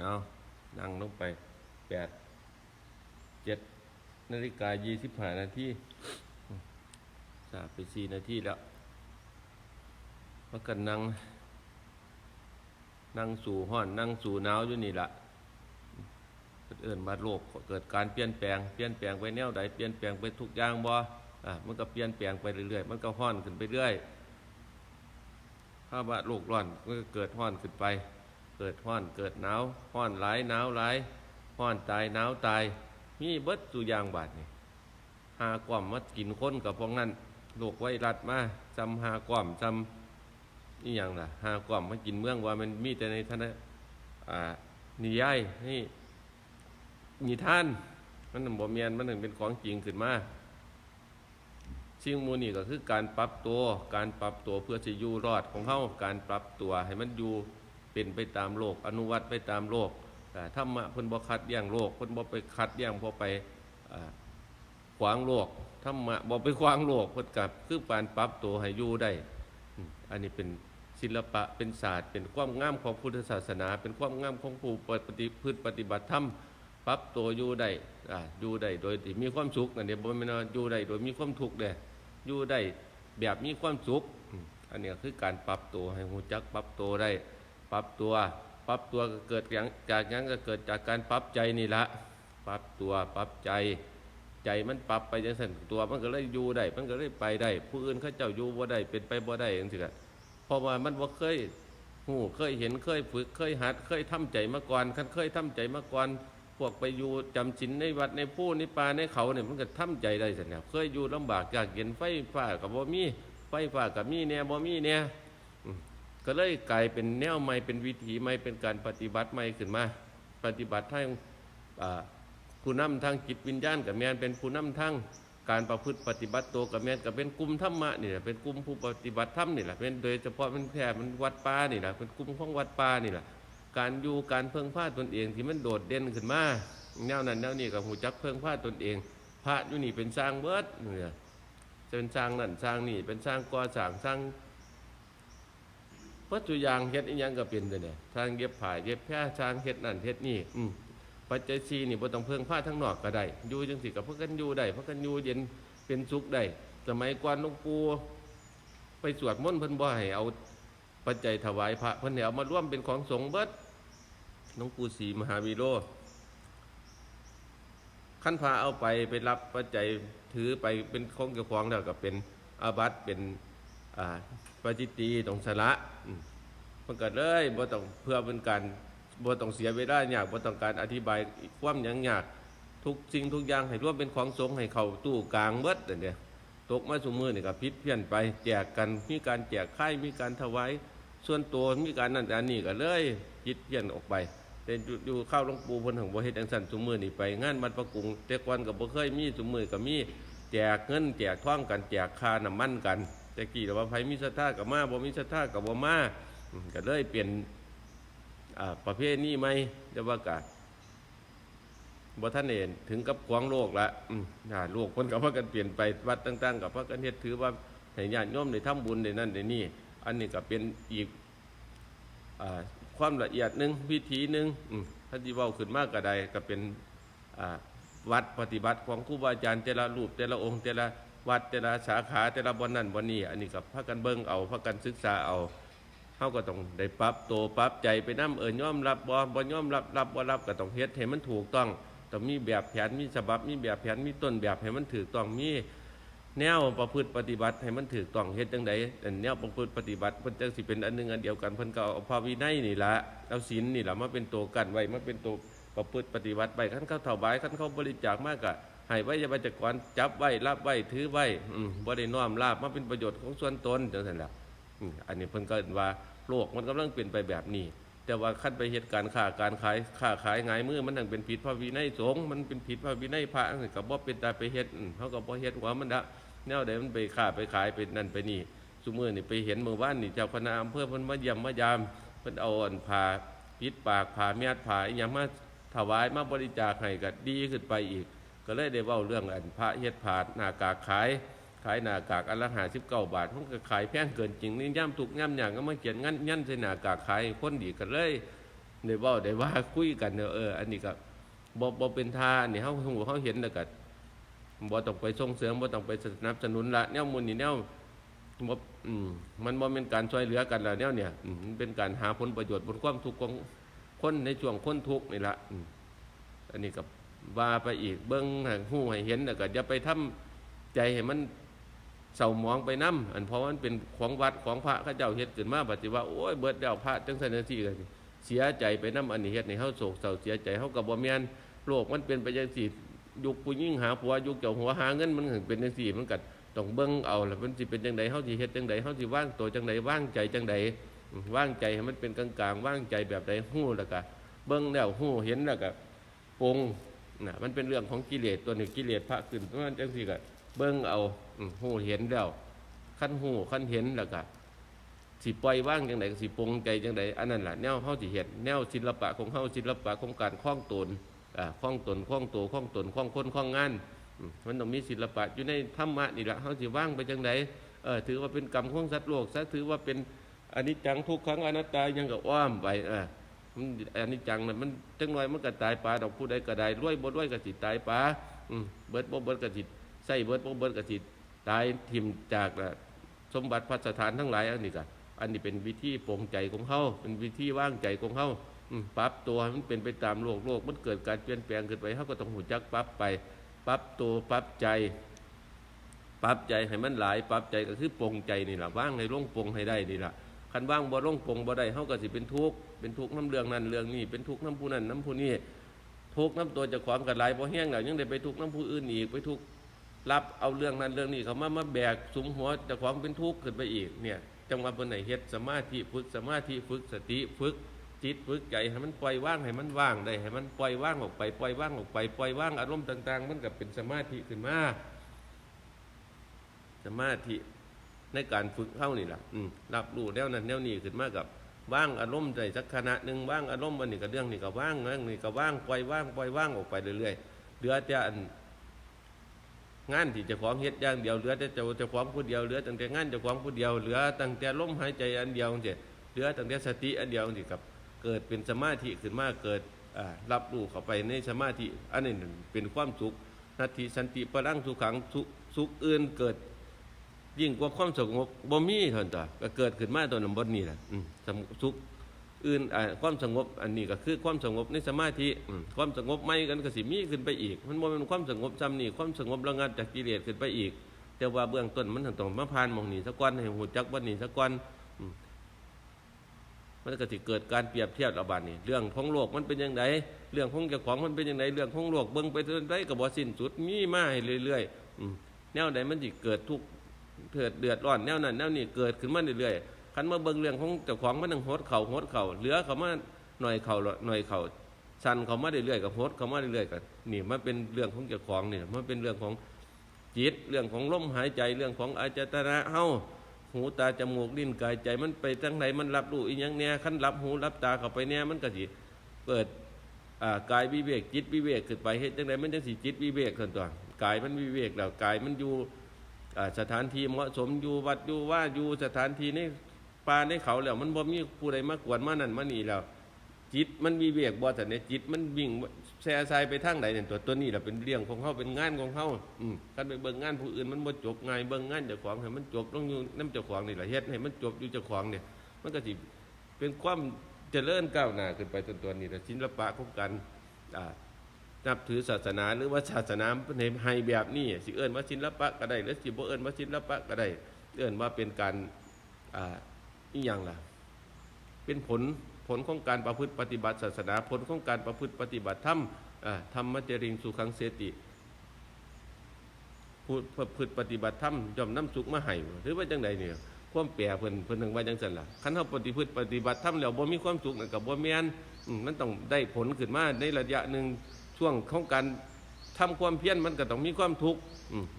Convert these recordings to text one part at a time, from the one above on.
เอานั่งลงไปแปดเจ็ดนาฬิกายี่สิบห้านาทีสาไปสี่นาทีแล้วมากันนั่ง นั่งสู่ห้อน นั่งสู่หนาวอยู่นี่ละเอินมาโลกเกิดการเปลี่ยนแปลง เปลี่ยนแปลงไปแนวใดเปลี่ยนแปลงไปทุกอย่างบ่อะมันก็เปลี่ยนแปลงไปเรื่อยๆ มันก็ห้อนขึ้นไปเรื่อยถ้าว่าโลกร้อนมันก็เกิดห้อนขึ้นไป เกิดห้อนเกิดหนาวห้อนหลายหนาวหลายห้อนตายหนาวตาย มีเบิดสุอยางบาดนี่หากว่อมมากินคนกับพวกนั้นโรคไวรัสมาจำหากว่อมจำนี่อย่างล่ะหากว่อมมากินเมืองว่ามันมีแต่ในท่านอ่านิยายนี่นิท่านมันบ่เมียนมันถึงเป็นของจริงขึ้นมาสิ่งมูนี่ก็คือการปรับตัว การปรับตัวเพื่อจะอยู่รอดของเขาการปรับตัวให้มันอยู่ เป็นไปตามโลก อนุวัตไปตามโลกแต่ถ้ามะเพิ่นบ่คัดแย่งโลกเพิ่นบ่ไปคัดแย่งพอไปอขวางโลกถ้ามะบ่ไปขวางโลกเพิ่นกับคือการปรับตัวให้อยู่ได้ อันนี้เป็นศิลปะเป็นศาสตร์ เป็นความงามของพุทธศาสนา เป็นความงามของผู้ปฏิพฤติปฏิบัติธรรมปรับตัวอยู่ได้ออยู่ได้โดยที่มีความสุขอันนี้บ่แม่นอยู่ได้โดยมีความทุกข์เด้อยู่ได้แบบมีความสุขอันนี้คือการปรับตัวให้หูจักปรับตัวได้ ปรับตัว ปรับตัวก็เกิดอย่างจากยังก็เกิดจากการปรับใจนี่ละปรับตัวปรับใจ ใจมันปรับไปจังซั่นตัวมันก็เลยอยู่ได้มันก็เลยไปได้ผู้อื่นเขาเจ้าอยู่บ่ได้เป็นไปบ่ได้จังซี่ก็เพราะว่ามันบ่เคยหูเคยเห็นเคยฝึกเคยหัด เคยทำใจมาก่อนคันเคยทำใจมาก่อนพวกไปอยู่จำศีลในวัดในผู้ในป่าในเขาเนี่ยมันก็ทำใจได้สันแล้วเคยอยู่ลำบากอยากเห็นไฟฟ้ากับบ่มีไฟฟ้ากับมีแน่บ่มีแน่อืม ก็เลยกลายเป็นแนวใหม่เป็นวิถีใหม่เป็นการปฏิบัติใหม่ขึ้นมา ปฏิบัติทางผู้นำทางจิตวิญญาณกับแมนเป็นผู้นำทางการประพฤติปฏิบัติตัวกับแมนกับเป็นกลุ่มธรรมะนี่แหละเป็นกลุ่มผู้ปฏิบัติธรรมนี่แหละเป็นโดยเฉพาะมันแผ่มันวัดป่านี่แหละเป็นกลุ่มของวัดป่านี่แหละการอยู่การเพิ่งผ้าตนเองที่มันโดดเด่นขึ้นมาแนวนั้นแนวนี้กับหูจักเพิ่งผ้าตนเอง พระอยู่นี่เป็นสร้างเบิดเนี่ยจะเป็นสร้างนั่นสร้างนี่เป็นสร้างก่อสร้างสร้าง วัตถุยางเฮ็ดอีหยังก็เป็นเลยเนี่ยสร้างเย็บผ้าเย็บแพร่สร้างเฮ็ดนั่นเฮ็ดนี่อืมปัจจัยสีนี่บ่ต้องเพิ่งผ้าทั้งนอกก็ได้อยู่จังสิกับพวกกันอยู่ได้พวกกันอยู่เย็นเป็นสุขได้สมัยก่อนหลวงปู่ไปสวดมนต์เพิ่นบ่ให้เอาปัจจัยถวายพระเพิ่นให้เอามาร่วมเป็นของสงฆ์เบิดหลวงปู่ศรีมหาวีโรขั้นพาเอาไปไปรับปัจจัยถือไปเป็นของเจ้าของแล้วก็เป็นอาบัติเป็น ปาจิตตีต้องสละมันก็เลยบ่ต้องเพื่อเป็นการบ่ต้องเสียเวลายากบ่ต้องการอธิบายความหยังยากทุกสิ่งทุกอย่างให้ร่วมเป็นของสงฆ์ให้เขาตู้กลางเบิดนั่นเด้ตกมาสุมือนี่ก็พิษเพี้ยนไป แจกกันมีการแจกไข่มีการถวายส่วนตัวมีการนั่นอันนี้ก็เลยพิษเพี้ยนออกไปแต่อยู่อยู่เข้าหลวงปู่พนของบ่เฮ็ดจังซั่นสุมือนี่ไปงานบัดประกุงแต่ก่อนก็บ่เคยมีสุมือก็มีแจกเงินแจกท่องกันแจกค่าน้ำมันกัน แต่กี้เราว่าไผมีศรัทธาก็มาบ่มีศรัทธาก็บ่มาก็เลยเปลี่ยนประเภทนี้ไหมเดี๋ยวว่ากะบ่ท่านเห็นถึงกับขวางโลกละอืมน่าโลกคนกับพากันเปลี่ยนไปวัดต่าง ๆ กับพากันเฮ็ดถือว่าให้ญาติโยมได้ทำบุญได้นั่นได้นี่ อันนี้ก็เป็นอีกอความละเอียดหนึ่งวิธีหนึ่งอืมถ้าที่ว้าขึ้นมากก็ได้ก็เป็นวัดปฏิบัติของครูบาอาจารย์แต่ละรูปแต่ละองค์แต่ละ วัดแต่ละสาขาแต่ละบนนั่นบนนี้อันนี้กับพากันเบิ่งเอาพากันศึกษาเอาเขาก็ต้องได้ปรับตัวปรับใจไปน้ำเอิญยอมรับบ่บ่ย่อมรับรับบ่รับก็ต้องเฮ็ดให้มันถูกต้องต้องมีแบบแผนมีฉบับมีแบบแผนมีต้นแบบให้มันถูกต้องมีแนวประพฤติปฏิบัติให้มันถูกต้องเฮ็ดจังไดอันแนวประพฤติปฏิบัติเพิ่นจังสิเป็นอันหนึงอันเดียวกันเพิ่นก็เอาภาวินัยนี่ละเอาศีลนี่ละมาเป็นตัวกันไว้มาเป็นตัวประพฤติปฏิบัติไปคันเขาถวายคันเขาบริจาคมากก็ ให้ไว้ยาบัจกรจับไว้รับไว้ถือไว้อืมบ่ได้น้อมลาบมาเป็นประโยชน์ของส่วนตนจังซั่นและอืมอันนี้เพิ่นก็เห็นว่าโลกมันกำลังเปลี่ยนไปแบบนี้ แต่ว่าขั้นไปเหตุการณ์ค้าการขายค้าขายงายมือมันทั้งเป็นผิดพระวินัยสงฆ์มันเป็นผิดพระวินัยพระอันนี้ก็บ่เป็นตาไปเฮ็ดเขาก็บ่เฮ็ดว่ามันละแนวใดมันไปค้าไปขายไปนั่นไปนี่ซุมื้อนี่ไปเห็นเมื่อวานนี่เจ้าคณะอำเภอเพิ่นมาเยี่ยมมายามเพิ่นเอาอันผ้าปิดปากผ้าเมียดผ้าอีหยังมาถวายมาบริจาคให้ก็ดีขึ้นไปอีก ก็เลยได้เว้าเรื่องอันพระเฮ็ดผ้าหน้ากากขาย ขายหน้ากากอันละห้าสิบเก้าบาทมันก็ขายแพงเกินจริงนี่ย่ำถูกย่ำอย่างก็มาเขียนงั้นยันใส่หน้ากากขายคนดีกันเลยได้เว้าได้ว่าคุยกันเนอเอออันนี้ก็บ่บ่เป็นท่าอันนี้เฮาฮู้เฮาเห็นแล้วก็บ่ต้องไปส่งเสริมบ่ต้องไปสนับสนุนละแนวหมู่นี่แนวบ่อืมมันบ่แม่นการช่วยเหลือกันแล้วแนวเนี่ยมันเป็นการหาผลประโยชน์บนความทุกข์ของคนในช่วงคนทุกข์นี่ละอันนี้ก็ ว่าไปอีกเบิ่งให้ฮู้ให้เห็นแล้วก็อย่าไปทำใจให้มันเศร้าหมองไปน้ำอันเพราะมันเป็นของวัดของพระข้าเจ้าเฮ็ดขึ้นมาปฏิว่าโอ้ยเบิดแล้วพระจังสันจังซี่กันเสียใจไปน้ำอันนี้เฮ็ดในเฮาโศกเศร้าเสียใจเฮากับบ่แม่นโลกมันเป็นไปจังซี่ยุคผู้หญิงหาผัวยุคเจ้าหัวหาเงินมันเป็นจังซี่มันก็ต้องเบิ่งเอาแล้วมันสิเป็นจังไดเฮาสิเฮ็ดจังไดเฮาสิว่างตัวจังไดว่างใจจังไดอืมวางใจให้มันเป็นกลางๆว่างใจแบบใดฮู้แล้วก็เบิ่งแล้วฮู้เห็นแล้วก็ปรง นะมันเป็นเรื่องของกิเลสตัวหนี้กิเลสพระขึ้นเพราะนั้นจังซี่ก็เบิ่งเอาอืมฮู้เห็นแล้วขั้นหูขั้นเห็นแล้วก็สิปล่อยว่างจังไดก็สิปรงใจจังไดอันนั้นแหละแนวเฮาสิเฮ็ดแนวศิลปะของเฮาศิลปะของการคล้องตนอ่าคล้องตนคล้องตัวคล้องตนคล้องคนคล้องงานมันต้องมีศิลปะอยู่ในธรรมะนี่ล่ะเฮาสิว่างไปจังไดเออถือว่าเป็นกรรมของสัตว์โลกซะถือว่าเป็นอนิจจังทุกขังอนัตตายังก็อ้อมไปเออ มันอนิจจังนะมันจังน้อยมันก็ตายปลาดอกผู้ใดก็ได้รวยบ่รวยก็สิตายปลาอืมเบิดบ่เบิดก็สิใส่เบิดบ่เบิดก็สิตายทิ่มจากน่ะสมบัติพัสถานทั้งหลายอันนี้ก็อันนี้เป็นวิธีปรงใจของเขาเป็นวิธีว่างใจของเขาปรับตัวมันเป็นไปตามโลกโลกมันเกิดการเปลี่ยนแปลงขึ้นไปเขาก็ต้องหูจักปรับไปปรับตัวปรับใจปรับใจให้มันหลายปรับใจก็คือปรงใจนี่แหละว่างให้ร่องปรงให้ได้นี่แหละ คันว่างบ่ร่องปงบ่ได้เขาก็สิเป็นทุกข์เป็นทุกข์น้ำเรื่องนั้นเรื่องนี้เป็นทุกข์น้ำผู้นั้นน้ำผู้นี้ทุกข์น้ำตัวจะความกันหลายพอแห้งแล้วยังได้ไปทุกข์น้ำผู้อื่นอีกไปทุกข์รับเอาเรื่องนั้นเรื่องนี้เขามามาแบกสุมหัวจะความเป็นทุกข์ขึ้นไปอีกเนี่ยจังหวะบนไหนเฮ็ดสมาธิฝึกสมาธิฝึกสติฝึกจิตฝึกใจให้มันปล่อยว่างให้มันว่างได้ให้มันปล่อยว่างออกไปปล่อยว่างออกไปปล่อยว่างอารมณ์ต่าง ๆ มันก็เป็นสมาธิขึ้นมาสมาธิ ในการฝึกเข้านี่แหละรับรู้แนวนั้นแนวนี้ขึ้นมากับว่างอารมณ์ใจสักขณะหนึ่งว่างอารมณ์วันนี้ก็เรื่องนี้ก็ว่างเรื่องนี้ก็ว่างปล่อยว่างปล่อยว่างออกไปเรื่อยๆเหลือแต่อันงานที่จะของเฮ็ดอย่างเดียวเหลือแต่จ้าเจ้าของผู้เดียวเหลือตั้งแต่งานเจ้าของผู้เดียวเหลือตั้งแต่ลมหายใจอันเดียวจังซี่เหลือตั้งแต่สติอันเดียวจังซี่กับเกิดเป็นสมาธิขึ้นมาเกิดรับรู้เข้าไปในสมาธิอันนี้เป็นความสุขนาทีสันติพลังสุขังสุสุขอื่นเกิด ยิ่งกว่าความสงบบ่มีเท่านตัวก็เกิดขึ้นมาตัวนั้นบนนี้แหละสุขอื่นความสงบอันนี้ก็คือความสงบในสมาธิความสงบไม่กันก็สิมีขึ้นไปอีก มันบ่แม่นความสงบซ้ำนี่ความสงบระงับจากกิเลสขึ้นไปอีก แต่ว่าเบื้องต้นมันต้องมาผ่านมองนี้สักวันให้หูจักวันนี้สักวันอืมมันก็สิเกิดการเปรียบเทียบระบาดนี่เรื่องของโลกมันเป็นยังไงเรื่องของเจ้าของมันเป็นยังไงเรื่องของโลกเบิ่งไปเท่าใดก็บ่สิ้นสุดมีมาให้เรื่อยๆแนวใดมันสิเกิดทุก เกิดเดือดร้อนแนวนั้นแนวนี้เกิดขึ้นมาเรื่อยๆคันมาเบิ่งเรื่องของเจ้าของมันต้องโหดเข่าโหดเข่าเหลือเขามาหน่อยเข่าหน่อยเข่าชันเขามาเรื่อยๆกับโหดเขามาเรื่อยๆกันนี่มันเป็นเรื่องของเจ้าของนี่มันเป็นเรื่องของจิตเรื่องของลมหายใจเรื่องของอาจตนะเฮ้าหูตาจมูกลิ้นกายใจมันไปทางไหนมันรับรู้อีหยังแน่คันรับหูรับตาเข้าไปแน่มันก็สิเกิดกายวิเวกจิตวิเวกขึ้นไปเฮ็ดจังไดมันจังสิจิตวิเวกขึ้นตัวกายมันวิเวกแล้วกายมันอยู่ สถานที่เหมาะสมอยู่วัดอยู่ว่าอยู่สถานที่ในป่าในเขาแล้ว มันบ่มีผู้ใดมากวนมานั่นมานี่แล้ว จิตมันมีเวกบ่แต่เนี่ยจิตมันวิ่งแซ่ซายไปทางใดเนี่ยตัวตัวนี้แหละเป็นเรื่องของเขาเป็นงานของเขาอืมคันไปเบิ่งงานผู้อื่นมันบ่จบง่ายเบิ่งงานเจ้าของให้มันจบต้องอยู่น้ำเจ้าของนี่แหละเฮ็ดให้มันจบอยู่เจ้าของเนี่ย มันก็สิเป็นความเจริญก้าวหน้าขึ้นไปตัวตัวนี้แหละศิลปะของการอ่า นับถือศาสนาหรือว่าศาสนาในให้แบบนี้สิเอิ้นว่าศิลปะก็ได้หรือสิบ่เอิ้นว่าศิลปะก็ได้เอิ้นว่าเป็นการอ่าอีหยังล่ะ เป็นผลผลของการประพฤติปฏิบัติศาสนาผลของการประพฤติปฏิบัติธรรมธรรมเจริงสุขังเสติผู้ประพฤติปฏิบัติธรรมย่อมน้ำสุขมาให้หรือว่าจังใดเนี่ยความแปรเพิ่นเพิ่นถึงว่าจังซั่นล่ะคันเฮาปฏิพฤติปฏิบัติธรรมแล้วบ่มีความสุขนั่นก็บ่แม่นอืมมันต้องได้ผลขึ้นมาในระยะหนึ่ง ช่วงของการทำความเพียรมันก็ต้องมีความทุกข์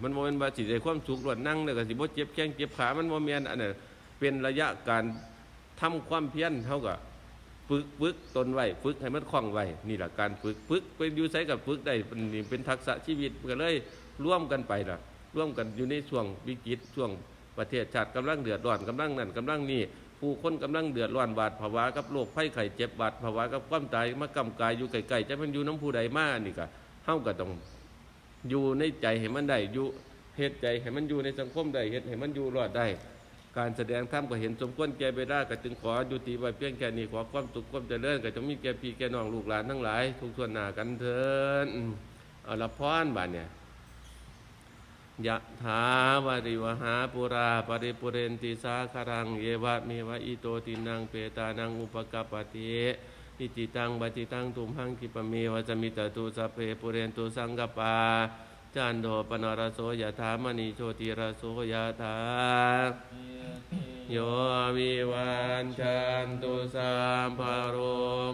มันโมเมนต์ว่าสิได้ความสุขรวดนั่งแล้วก็สิบ่เจ็บแข้งเจ็บขามันโมเมนต์อันนั้นเป็นระยะการทำความเพียรเท่ากับฝึกฝึกตนไว้ฝึกให้มันคล่องไว้นี่แหละการฝึกฝึกไปอยู่ใช้กับฝึกได้เป็นเป็นทักษะชีวิตก็เลยร่วมกันไปล่ะร่วมกันอยู่ในช่วงวิกฤตช่วงประเทศชาติกำลังเดือดร้อนกำลังนั่นกำลังนี่ ผู้คนกำลังเดือดร้อนบาดภาวะกับโรคไข้ไข้เจ็บบาดภาวะกับความตายมากำกายอยู่ไกลๆจะมันอยู่น้ำผู้ใดมานี่ก็เฮาก็ต้องอยู่ในใจให้มันได้อยู่เฮ็ดใจให้มันอยู่ในสังคมได้เฮ็ดให้มันอยู่รอดได้ การแสดงธรรมก็เห็นสมควรแก่เวลาก็จึงขอยุติไว้เพียงแค่นี้ขอความสุขความเจริญก็จงมีแก่พี่แก่น้องลูกหลานทั้งหลาย ทุกส่วนหน้ากันเถิดเอาละพรบาดเนี่ย ยะถาวาริวหาปุราปริปุเรนติสาคารัง เยวะเมวะอิโตตินังเปตานังอุปกปปติอิจิตังปฏิตังตุมหังคิปเมวะจมิตตุสัพเพปุเรนตุสังกปาจันโดปนรโสยะถามณีโชติรโสยะถาโยวิวันชันตุสัมภโร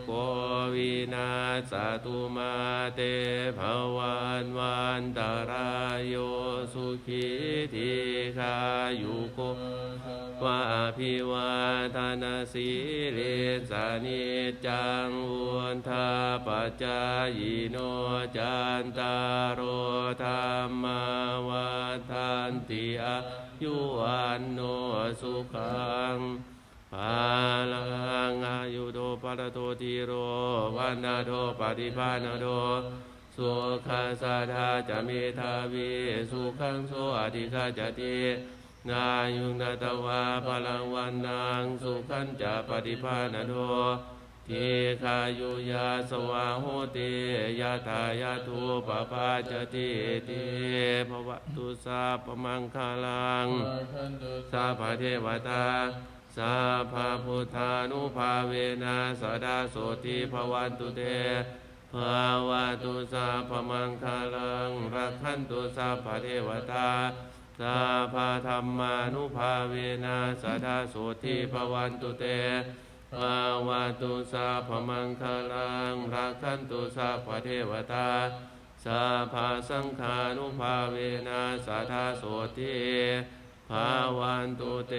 โควินาสตุมาเตภวันวันตารายโย สุขีทีขายุโกวาภิวาทนาสีริสานิจังอุนทาปัจจายโนจันตารโอธรรมวันทันติอายุวันโนสุขังภาลังอายุโดปะระโตทีโรวันนาโดปฏิภาณโด สุขัสสะทาจะเมทาวีสุขังโสอธิคาจตินายุงนาตวาพลังวันนางสุขันจะปฏิภาณโดทีขายุยาสวาโหติยาทายาทูปปาจติติภวตุสาปมังคาลังสาภาเทวตาสาภาพุทธานุภาเวนะสดาโสติภวันตุเต ภาวะตุสาพมังคาลังรักขันตุสาภเทวตาสาภาธรรมานุภาเวนะสดาโสติภวันตุเตภาวะตุสาพมังคาลังรักขันตุสาภเทวตาสาภาสังฆานุภาเวนะสาธาโสติภาวันตุเต